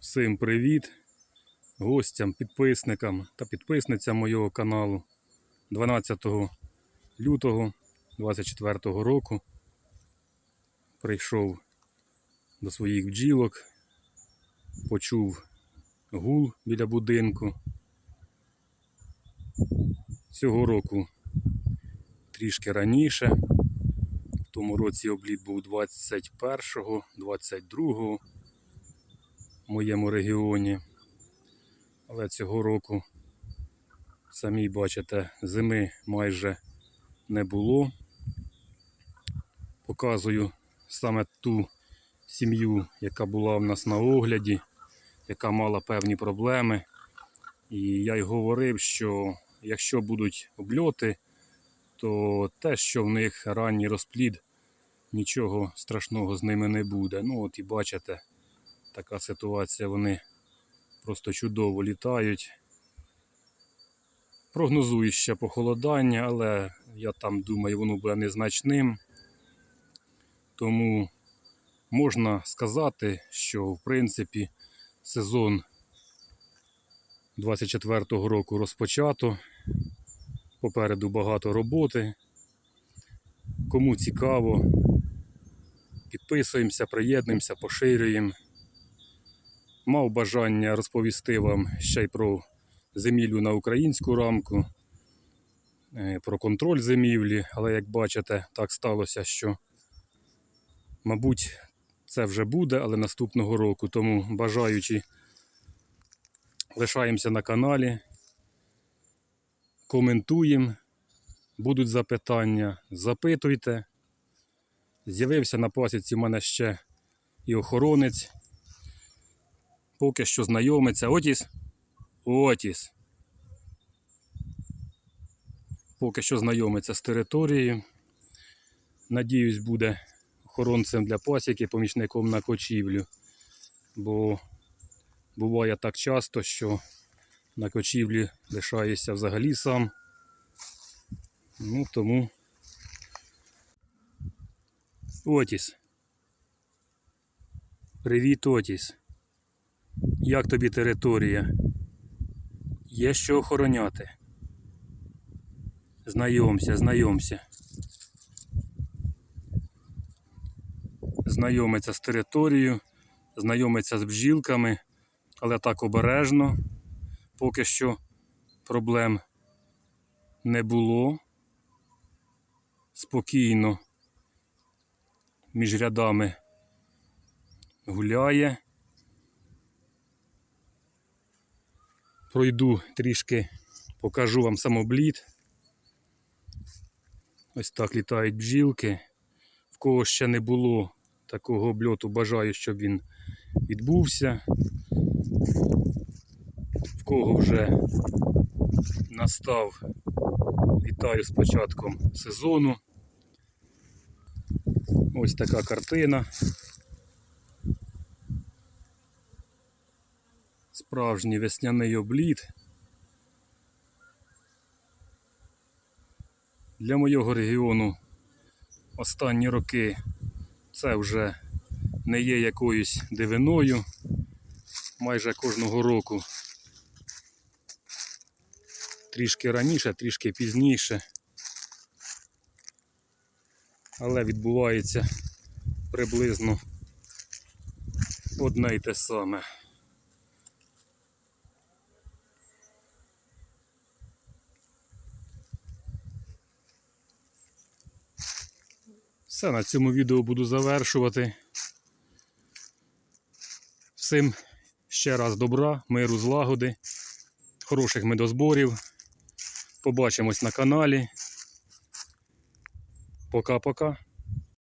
Всім привіт гостям, підписникам та підписницям моєго каналу 12 лютого 24 року прийшов до своїх бджілок, почув гул біля будинку. Цього року трішки раніше, в тому році обліт був 21-го, 22-го моєму регіоні. Але цього року, самі бачите, зими майже не було. Показую саме ту сім'ю, яка була в нас на огляді, яка мала певні проблеми. І я й говорив, що якщо будуть обльоти, то те, що в них ранній розплід, нічого страшного з ними не буде. Ну от і бачите, така ситуація, вони просто чудово літають. Прогнозую ще похолодання, але я там думаю, воно буде незначним. Тому можна сказати, що в принципі сезон 24-го року розпочато. Попереду багато роботи. Кому цікаво, підписуємося, приєднуємося, поширюємо. Мав бажання розповісти вам ще й про зимівлю на українську рамку, е, про контроль зимівлі, але як бачите, так сталося, що, мабуть, це вже буде, але наступного року. Тому бажаючи, лишаємося на каналі, коментуємо, будуть запитання, запитуйте. З'явився на пасіці в мене ще і охоронець. Поки що знайомиться. Отіс. Отіс. Поки що знайомиться з територією. Надіюсь, буде охоронцем для пасіки, помічником на кочівлю. Бо буває так часто, що на кочівлі лишаюся взагалі сам. Ну тому. Отіс. Привіт, Отіс. Як тобі територія? Є що охороняти. Знайомся, знайомся. Знайомиться з територією, знайомиться з бджілками, але так обережно. Поки що проблем не було. Спокійно між рядами гуляє. Пройду трішки, покажу вам самоблід. Ось так літають бджілки. В кого ще не було такого обльоту, бажаю, щоб він відбувся. В кого вже настав, вітаю з початком сезону. Ось така картина. Справжній весняний обліт. Для моєго регіону останні роки це вже не є якоюсь дивиною. Майже кожного року. Трішки раніше, трішки пізніше. Але відбувається приблизно одне й те саме. Все, на цьому відео буду завершувати. Всім ще раз добра, миру, злагоди, хороших медозборів. Побачимось на каналі. Пока-пока.